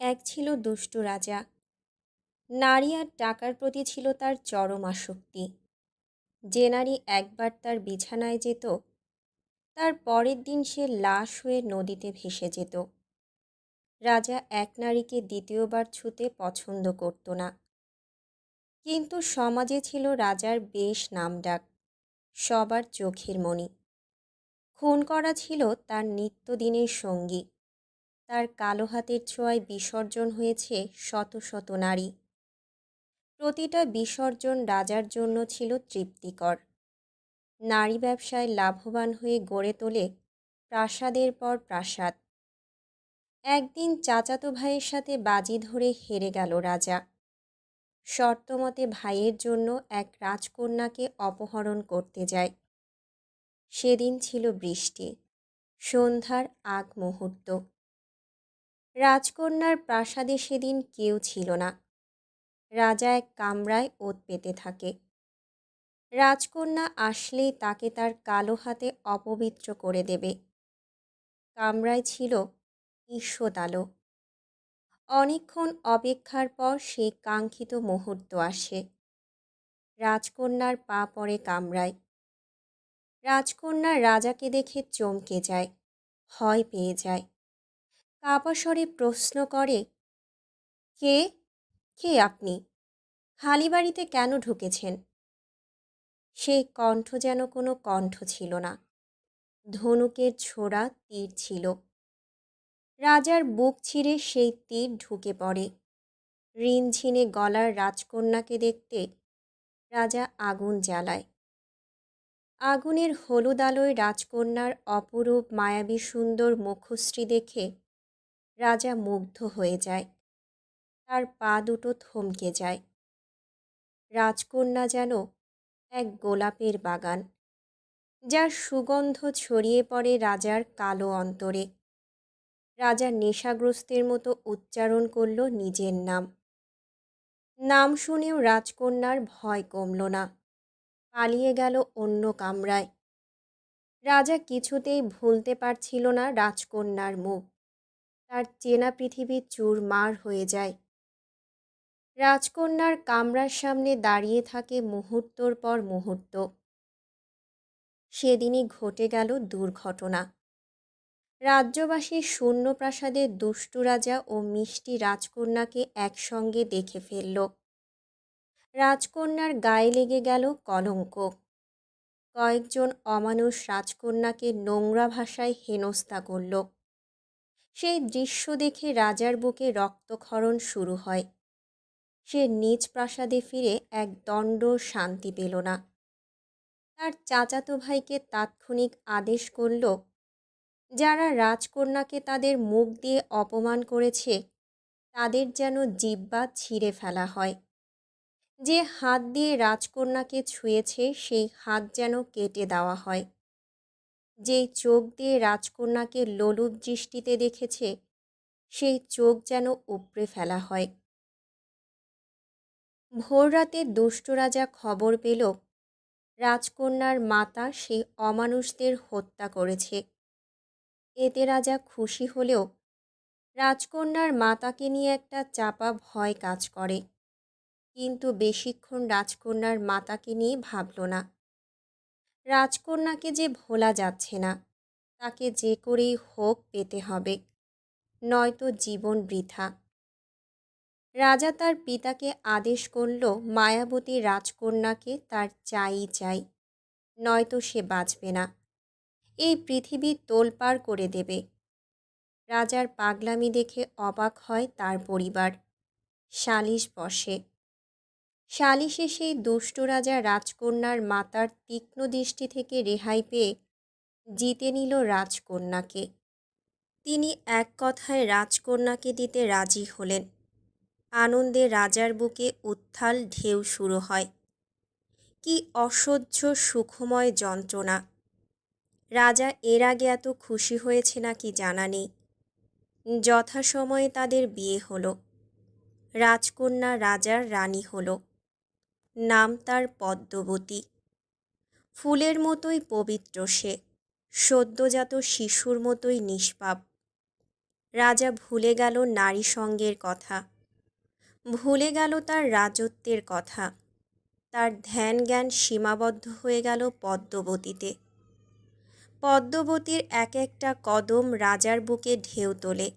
এক ছিল দুষ্টু রাজা। নারী আর টাকার প্রতি ছিল তার চরম আসক্তি। যে নারী একবার তার বিছানায় যেত, তার পরের দিন সে লাশ হয়ে নদীতে ভেসে যেত। রাজা এক নারীকে দ্বিতীয়বার ছুতে পছন্দ করত না। কিন্তু সমাজে ছিল রাজার বেশ নামডাক, সবার চোখের মণি। খুন করা ছিল তার নিত্যদিনের সঙ্গী। তার কালো হাতের ছোঁয়ায় বিসর্জন হয়েছে শত শত নারী। প্রতিটা বিসর্জন রাজার জন্য ছিল তৃপ্তিকর। নারী ব্যবসায় লাভবান হয়ে গড়ে তোলে প্রাসাদের পর প্রাসাদ। একদিন চাচাতো ভাইয়ের সাথে বাজি ধরে হেরে গেল রাজা। শর্তমতে ভাইয়ের জন্য এক রাজকন্যাকে অপহরণ করতে যায়। সেদিন ছিল বৃষ্টি, সন্ধ্যার আগ মুহূর্ত। রাজকন্যার প্রাসাদে সেদিন কেউ ছিল না। রাজা এক কামরায় ওত পেতে থাকে। রাজকন্যা আসলেই তাকে তার কালো হাতে অপবিত্র করে দেবে। কামরায় ছিল ঈষৎ অনেকক্ষণ অপেক্ষার পর সেই কাঙ্ক্ষিত মুহূর্ত আসে। রাজকন্যার পা পড়ে কামরায়। রাজকন্যা রাজাকে দেখে চমকে যায়, ভয় পেয়ে যায়। কাপাস্বরে প্রশ্ন করে, কে? কে আপনি? খালি বাড়িতে কেন ঢুকেছেন? সেই কণ্ঠ যেন কোনো কণ্ঠ ছিল না। ধনুকের ছোড়া তীর ছিল। রাজার বুক ছিঁড়ে সেই তীর ঢুকে পড়ে। ঋণঝিনে গলার রাজকন্যাকে দেখতে রাজা আগুন জ্বালায়। আগুনের হলুদ আলোয় রাজকন্যার অপরূপ মায়াবী সুন্দর মুখশ্রী দেখে রাজা মুগ্ধ হয়ে যায়। তার পা দুটো থমকে যায়। রাজকন্যা যেন এক গোলাপের বাগান, যার সুগন্ধ ছড়িয়ে পড়ে রাজার কালো অন্তরে। রাজা নেশাগ্রস্তের মতো উচ্চারণ করল নিজের নাম। নাম শুনেও রাজকন্যার ভয় কমল না। পালিয়ে গেল অন্য কামরায়। রাজা কিছুতেই ভুলতে পারছিল না রাজকন্যার মুখ। তার চেনা পৃথিবী চুরমার হয়ে যায়। রাজকন্যার কামরার সামনে দাঁড়িয়ে থাকে মুহূর্তর পর মুহূর্ত। সেদিনই ঘটে গেল দুর্ঘটনা। রাজ্যবাসী শূন্য প্রাসাদে দুষ্টু রাজা ও মিষ্টি রাজকন্যাকে একসঙ্গে দেখে ফেলল। রাজকন্যার গায়ে লেগে গেল কলঙ্ক। কয়েকজন অমানুষ রাজকন্যাকে নোংরা ভাষায় হেনস্থা করল। সেই দৃশ্য দেখে রাজার বুকে রক্তক্ষরণ শুরু হয়। সে নিজ প্রাসাদে ফিরে এক দণ্ড শান্তি পেল না। তার চাচাতো ভাইকে তাৎক্ষণিক আদেশ করল, যারা রাজকন্যাকে তাদের মুখ দিয়ে অপমান করেছে, তাদের যেন জিব্বা ছিঁড়ে ফেলা হয়। যে হাত দিয়ে রাজকন্যাকে ছুঁয়েছে, সেই হাত যেন কেটে দেওয়া হয়। যেই চোখ দিয়ে রাজকন্যাকে লোলুপ দৃষ্টিতে দেখেছে, সেই চোখ যেন উপড়ে ফেলা হয়। ভোর রাতে দুষ্ট রাজা খবর পেল, রাজকন্যার মাতা সেই অমানুষদের হত্যা করেছে। এতে রাজা খুশি হলেও রাজকন্যার মাতাকে নিয়ে একটা চাপা ভয় কাজ করে। কিন্তু বেশিক্ষণ রাজকন্যার মাতাকে নিয়ে ভাবল না। রাজকন্যাকে যে ভোলা যাচ্ছে না, তাকে যে করেই হোক পেতে হবে। নয়তো জীবন বৃথা। রাজা তার পিতাকে আদেশ করল মায়াবতী রাজকন্যাকে তার চাই চাই, নয়তো সে বাঁচবে না। এই পৃথিবী তোলপাড় করে দেবে। রাজার পাগলামি দেখে অবাক হয় তার পরিবার। সালিশ বসে। সালিশে সেই দুষ্ট রাজা রাজকন্যার মাতার তীক্ষ্ণ দৃষ্টি থেকে রেহাই পেয়ে জিতে নিল রাজকন্যাকে। তিনি এক কথায় রাজকন্যাকে দিতে রাজি হলেন। আনন্দে রাজার বুকে উত্থাল ঢেউ শুরু হয়। কি অসহ্য সুখময় যন্ত্রণা। রাজা এর আগে এত খুশি হয়েছে নাকি জানা নেই। যথাসময়ে তাদের বিয়ে হলো। রাজকন্যা রাজার রানী হলো। নাম তার পদ্মবতী। ফুলের মতোই পবিত্র সে, সদ্যজাত শিশুর মতোই নিষ্পাপ। রাজা ভুলে গেল নারী সঙ্গের কথা, ভুলে গেল তার রাজত্বের কথা, তার ধ্যান জ্ঞান সীমাবদ্ধ হয়ে গেল পদ্মবতীতে। পদ্মবতীর এক একটা কদম রাজার বুকে ঢেউ তোলে,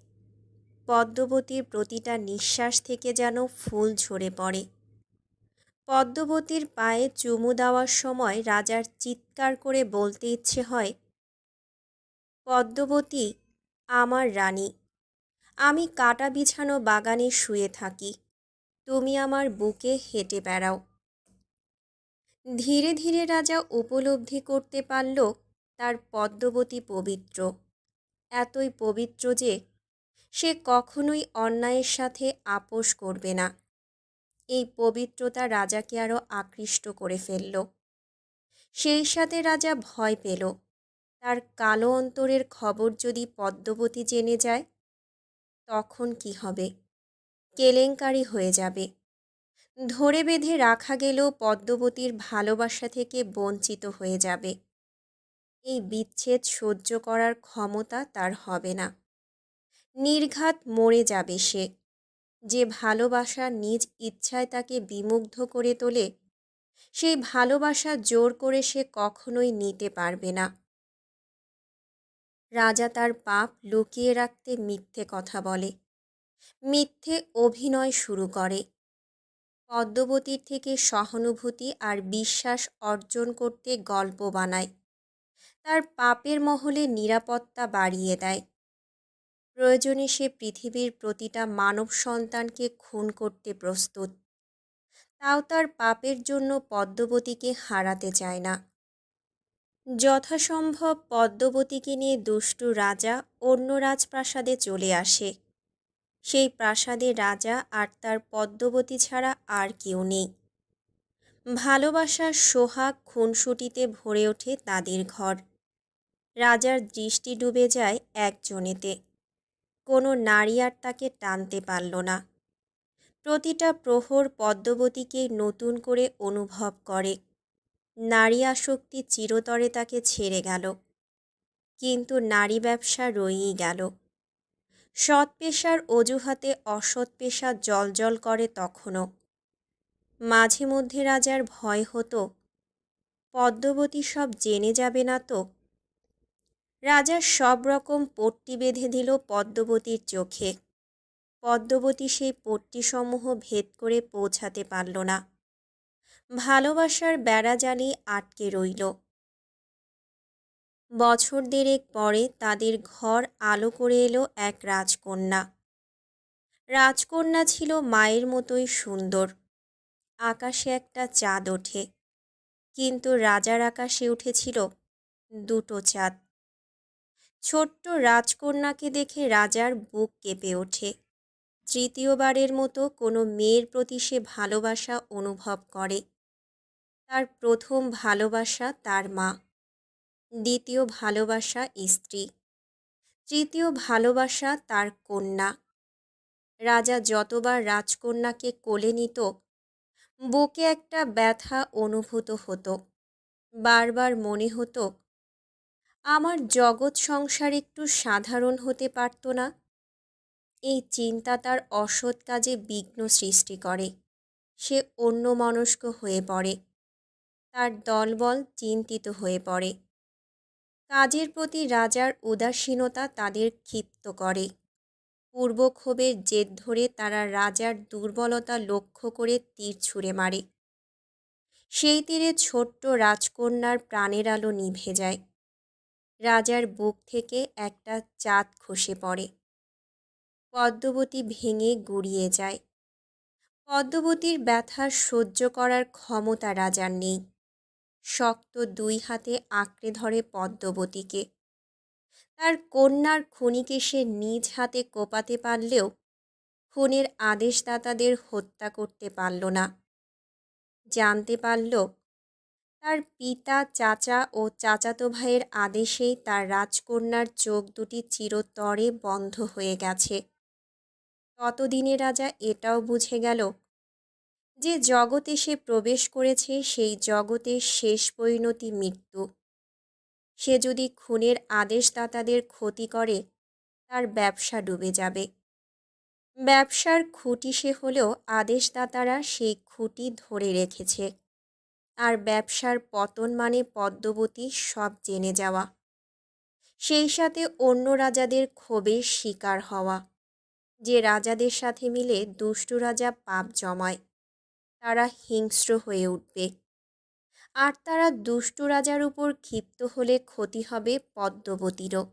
পদ্মবতীর প্রতিটা নিঃশ্বাস থেকে যেন ফুল ঝরে পড়ে। পদ্মবতীর পায়ে চুমু দেওয়ার সময় রাজার চিৎকার করে বলতে ইচ্ছে হয়, পদ্মবতী, আমার রানী, আমি কাটা বিছানো বাগানে শুয়ে থাকি, তুমি আমার বুকে হেঁটে বেড়াও। ধীরে ধীরে রাজা উপলব্ধি করতে পারল তার পদ্মবতী পবিত্র। এতই পবিত্র যে সে কখনোই অন্যায়ের সাথে আপোষ করবে না। এই পবিত্রতা রাজাকে আরও আকৃষ্ট করে ফেলল। সেই সাথে রাজা ভয় পেল। তার কালো অন্তরের খবর যদি পদ্মবতী জেনে যায়, তখন কি হবে? কেলেঙ্কারি হয়ে যাবে। ধরে বেঁধে রাখা গেলেও পদ্মবতীর ভালোবাসা থেকে বঞ্চিত হয়ে যাবে। এই বিচ্ছেদ সহ্য করার ক্ষমতা তার হবে না। নির্ঘাত মরে যাবে সে। যে ভালোবাসা নিজ ইচ্ছায় তাকে বিমুগ্ধ করে তোলে, সেই ভালোবাসা জোর করে সে কখনোই নিতে পারবে না। রাজা তার পাপ লুকিয়ে রাখতে মিথ্যে কথা বলে, মিথ্যে অভিনয় শুরু করে। পদ্মবতীর থেকে সহানুভূতি আর বিশ্বাস অর্জন করতে গল্প বানায়, তার পাপের মহলে নিরাপত্তা বাড়িয়ে দেয়। প্রয়োজনে সে পৃথিবীর প্রতিটা মানব সন্তানকে খুন করতে প্রস্তুত। তাও তার পাপের জন্য পদ্মবতীকে হারাতে চায় না। যথাসম্ভব পদ্মবতীকে নিয়ে দুষ্টু রাজা অন্য রাজপ্রাসাদে চলে আসে। সেই প্রাসাদে রাজা আর তার পদ্মবতী ছাড়া আর কেউ নেই। ভালোবাসার সোহাগ খুনসুটিতে ভরে ওঠে তাদের ঘর। রাজার দৃষ্টি ডুবে যায় একজনেতে। কোনো নারী আর তাকে টানতে পারল না। প্রতিটা প্রহর পদ্মবতীকে নতুন করে অনুভব করে। নারী আসক্তি চিরতরে তাকে ছেড়ে গেল। কিন্তু নারী ব্যবসা রয়েই গেল। সৎ পেশার অজুহাতে অসৎ পেশা জল করে তখনও। মাঝে মধ্যে রাজার ভয় হতো, পদ্মবতী সব জেনে যাবে না তো রাজা সব রকম পট্টি বেঁধে দিল পদ্মবতীর চোখে। পদ্মবতী সেই পট্টিসমূহ ভেদ করে পৌঁছাতে পারল না। ভালোবাসার বেড়াজালি আটকে রইল। বছর দেড়েক পরে তাদের ঘর আলো করে এলো এক রাজকন্যা। রাজকন্যা ছিল মায়ের মতোই সুন্দর। আকাশে একটা চাঁদ ওঠে। কিন্তু রাজার আকাশে উঠেছিল দুটো চাঁদ। ছোট্ট রাজকন্যাকে দেখে রাজার বুক কেঁপে ওঠে। তৃতীয়বারের মতো কোনো মেয়ের প্রতি সে ভালোবাসা অনুভব করে। তার প্রথম ভালোবাসা তার মা। দ্বিতীয় ভালোবাসা স্ত্রী। তৃতীয় ভালোবাসা তার কন্যা। রাজা যতবার রাজকন্যাকে কোলে নিত, বুকে একটা ব্যথা অনুভূত হতো। বারবার মনে হতো আমার জগৎ সংসার একটু সাধারণ হতে পারত না। এই চিন্তা তার অসৎ কাজে বিঘ্ন সৃষ্টি করে। সে অন্যমনস্ক হয়ে পড়ে। তার দলবল চিন্তিত হয়ে পড়ে। কাজের প্রতি রাজার উদাসীনতা তাদের ক্ষিপ্ত করে। পূর্বক্ষোভের জেদ ধরে তারা রাজার দুর্বলতা লক্ষ্য করে তীর ছুঁড়ে মারে। সেই তীরে ছোট্ট রাজকন্যার প্রাণের আলো নিভে যায়। রাজার বুক থেকে একটা চাঁদ খসে পড়ে। পদ্মবতী ভেঙে গুড়িয়ে যায়। পদ্মবতীর ব্যথা সহ্য করার ক্ষমতা রাজার নেই। শক্ত দুই হাতে আঁকড়ে ধরে পদ্মবতীকে। তার কন্যার খুনিকে সে নিজ হাতে কোপাতে পারলেও খুনের আদেশদাতাদের হত্যা করতে পারল না। জানতে পারল তার পিতা, চাচা ও চাচাতো ভাইয়ের আদেশেই তার রাজকন্যার চোখ দুটি চিরতরে বন্ধ হয়ে গেছে। ততদিনে রাজা এটাও বুঝে গেল যে জগতে সে প্রবেশ করেছে, সেই জগতের শেষ পরিণতি মৃত্যু। সে যদি খুনের আদেশদাতাদের ক্ষতি করে, তার ব্যবসা ডুবে যাবে। ব্যবসার খুঁটি সে হলেও আদেশদাতারা সেই খুঁটি ধরে রেখেছে। আর ব্যবসার পতন মানে পদ্মবতী সব জেনে যাওয়া। সেই সাথে অন্য রাজাদের ক্ষোভের শিকার হওয়া। যে রাজাদের সাথে মিলে দুষ্টু রাজা পাপ জমায়, তারা হিংস্র হয়ে উঠবে। আর তারা দুষ্টু রাজার উপর ক্ষিপ্ত হলে ক্ষতি হবে পদ্মবতীরও।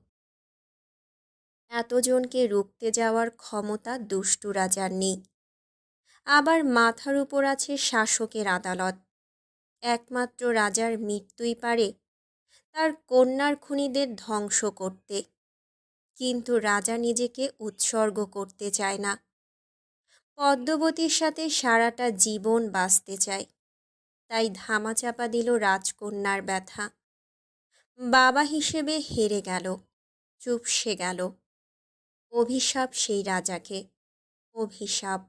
এতজনকে রুখতে যাওয়ার ক্ষমতা দুষ্টু রাজার নেই। আবার মাথার উপর আছে শাসকের আদালত। একমাত্র রাজার মৃত্যুই পারে, তার কন্যার খুনিদের ধ্বংস করতে। কিন্তু রাজা নিজেকে উৎসর্গ করতে চায় না। পদ্মবতীর সাথে সারাটা জীবন বাঁচতে চায়। তাই ধামাচাপা দিল রাজকন্যার ব্যথা। বাবা হিসেবে হেরে গেল, চুপসে গেল। অভিশাপ সেই রাজাকে, অভিশাপ